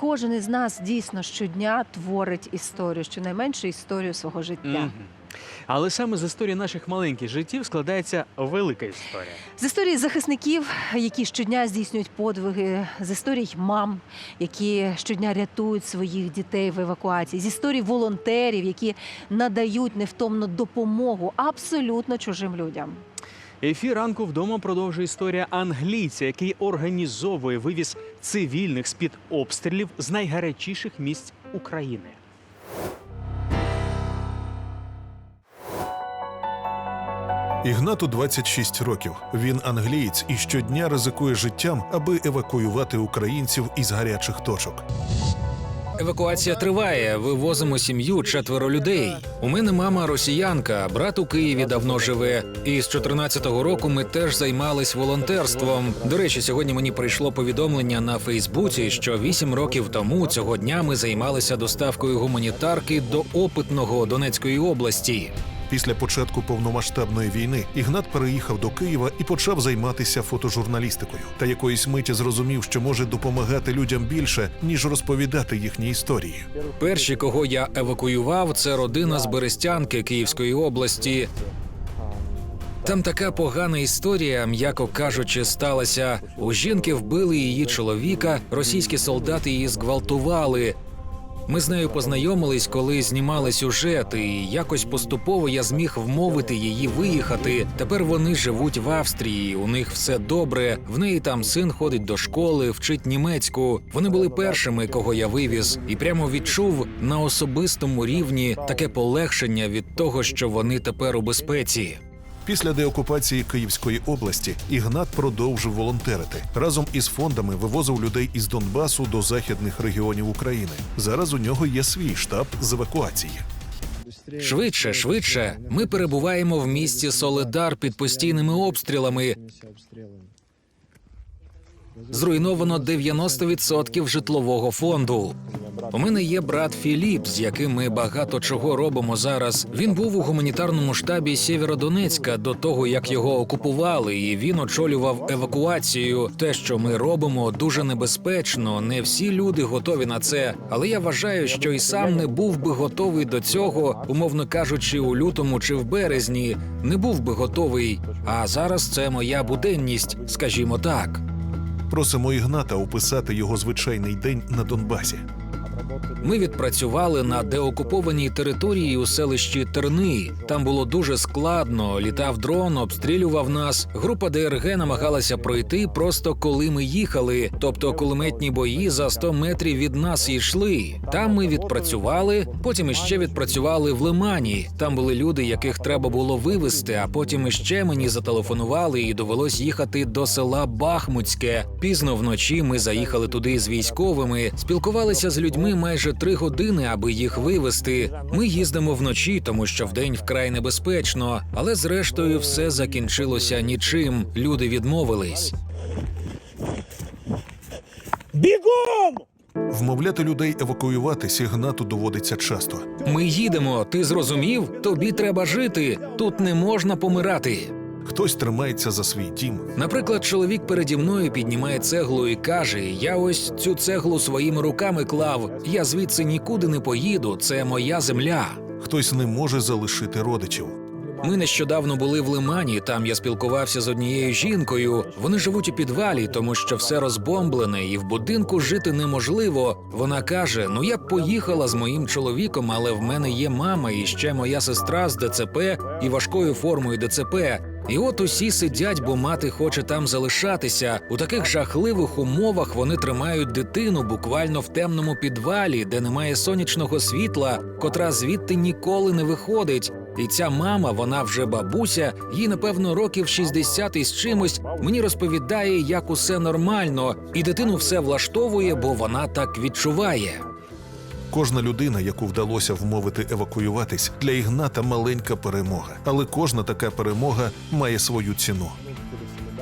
кожен із нас дійсно щодня творить історію, щонайменше історію свого життя. Мгм. Але саме з історії наших маленьких життів складається велика історія. З історії захисників, які щодня здійснюють подвиги, з історій мам, які щодня рятують своїх дітей в евакуації, з історій волонтерів, які надають невтомну допомогу абсолютно чужим людям. Ефір ранку вдома продовжує історія англійця, який організовує вивіз цивільних з під обстрілів з найгарячіших місць України. Ігнату 26 років. Він англієць і щодня ризикує життям, аби евакуювати українців із гарячих точок. Евакуація триває. Вивозимо сім'ю четверо людей. У мене мама росіянка, брат у Києві давно живе. І з 14-го року ми теж займались волонтерством. До речі, сьогодні мені прийшло повідомлення на Фейсбуці, що вісім років тому цього дня ми займалися доставкою гуманітарки до опитного Донецької області. Після початку повномасштабної війни Ігнат переїхав до Києва і почав займатися фотожурналістикою. Та якоїсь миті зрозумів, що може допомагати людям більше, ніж розповідати їхні історії. Перші, кого я евакуював, це родина з Берестянки Київської області. Там така погана історія, м'яко кажучи, сталася. У жінки вбили її чоловіка, російські солдати її зґвалтували. Ми з нею познайомились, коли знімали сюжет, і якось поступово я зміг вмовити її виїхати. Тепер вони живуть в Австрії. У них все добре. В неї там син ходить до школи, вчить німецьку. Вони були першими, кого я вивіз, і прямо відчув на особистому рівні таке полегшення від того, що вони тепер у безпеці. Після деокупації Київської області Ігнат продовжив волонтерити. Разом із фондами вивозив людей із Донбасу до західних регіонів України. Зараз у нього є свій штаб з евакуації. Швидше, швидше. Ми перебуваємо в місті Соледар під постійними обстрілами. Зруйновано 90% житлового фонду. У мене є брат Філіп, з яким ми багато чого робимо зараз. Він був у гуманітарному штабі Сєвєродонецька до того, як його окупували, і він очолював евакуацію. Те, що ми робимо, дуже небезпечно. Не всі люди готові на це. Але я вважаю, що і сам не був би готовий до цього, умовно кажучи, у лютому чи в березні. Не був би готовий. А зараз це моя буденність, скажімо так. Просимо Ігната описати його звичайний день на Донбасі. Ми відпрацювали на деокупованій території у селищі Терни. Там було дуже складно. Літав дрон, обстрілював нас. Група ДРГ намагалася пройти просто коли ми їхали. Тобто кулеметні бої за 100 метрів від нас йшли. Там ми відпрацювали. Потім іще відпрацювали в Лимані. Там були люди, яких треба було вивезти. А потім іще мені зателефонували і довелось їхати до села Бахмутське. Пізно вночі ми заїхали туди з військовими, спілкувалися з людьми майже три години, аби їх вивезти. Ми їздимо вночі, тому що вдень вкрай небезпечно. Але зрештою все закінчилося нічим. Люди відмовились. Бігом! Вмовляти людей евакуюватись Ігнату доводиться часто. Ми їдемо. Ти зрозумів? Тобі треба жити. Тут не можна помирати. Хтось тримається за свій дім, Наприклад, чоловік переді мною піднімає цеглу і каже: Я ось цю цеглу своїми руками клав. Я звідси нікуди не поїду. Це моя земля. хтось не може залишити родичів. Ми нещодавно були в Лимані. Там я спілкувався з однією жінкою. Вони живуть у підвалі, тому що все розбомблене, і в будинку жити неможливо. Вона каже: Ну я б поїхала з моїм чоловіком, але в мене є мама і ще моя сестра з ДЦП і важкою формою ДЦП. І от усі сидять, бо мати хоче там залишатися. У таких жахливих умовах вони тримають дитину буквально в темному підвалі, де немає сонячного світла, котра звідти ніколи не виходить. І ця мама, вона вже бабуся, їй напевно років 60 із чимось. Мені розповідає, як усе нормально, і дитину все влаштовує, бо вона так відчуває. Кожна людина, яку вдалося вмовити евакуюватись, для Ігната маленька перемога. Але кожна така перемога має свою ціну.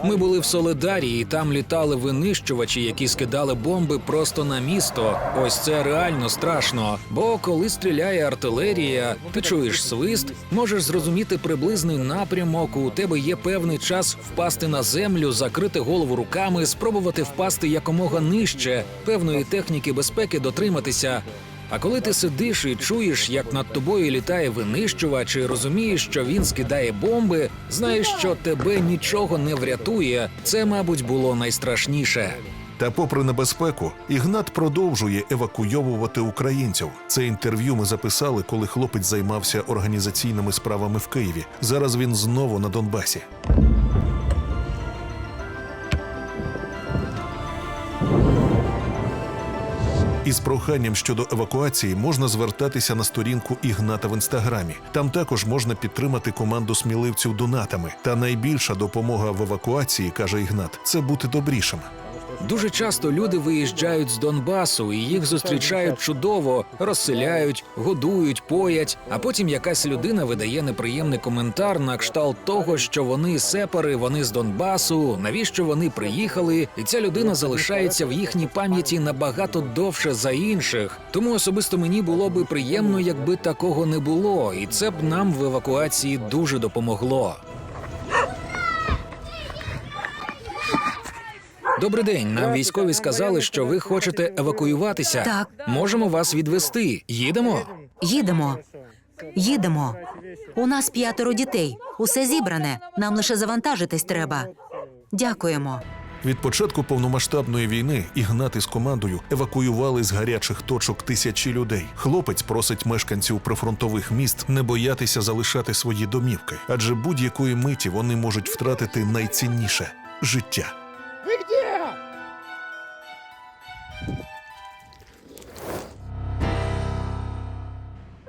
Ми були в Соледарі, і там літали винищувачі, які скидали бомби просто на місто. Ось це реально страшно. Бо коли стріляє артилерія, ти чуєш свист, можеш зрозуміти приблизний напрямок. У тебе є певний час впасти на землю, закрити голову руками, спробувати впасти якомога нижче, певної техніки безпеки дотриматися. А коли ти сидиш і чуєш, як над тобою літає винищувач, і розумієш, що він скидає бомби, знаєш, що тебе нічого не врятує. Це, мабуть, було найстрашніше. Та, попри небезпеку, Ігнат продовжує евакуйовувати українців. Це інтерв'ю ми записали, коли хлопець займався організаційними справами в Києві. Зараз він знову на Донбасі. Із проханням щодо евакуації можна звертатися на сторінку Ігната в інстаграмі. Там також можна підтримати команду сміливців донатами. Та найбільша допомога в евакуації, каже Ігнат, це бути добрішим. Дуже часто люди виїжджають з Донбасу, і їх зустрічають чудово, розселяють, годують, поять. А потім якась людина видає неприємний коментар на кшталт того, що вони сепари, вони з Донбасу, навіщо вони приїхали, і ця людина залишається в їхній пам'яті набагато довше за інших. Тому особисто мені було би приємно, якби такого не було, і це б нам в евакуації дуже допомогло. Добрий день. Нам військові сказали, що ви хочете евакуюватися. Так. Можемо вас відвести. Їдемо. Їдемо. Їдемо. У нас п'ятеро дітей. Усе зібране. Нам лише завантажитись треба. Дякуємо. Від початку повномасштабної війни Ігнат із командою евакуювали з гарячих точок тисячі людей. Хлопець просить мешканців прифронтових міст не боятися залишати свої домівки, адже будь-якої миті вони можуть втратити найцінніше життя.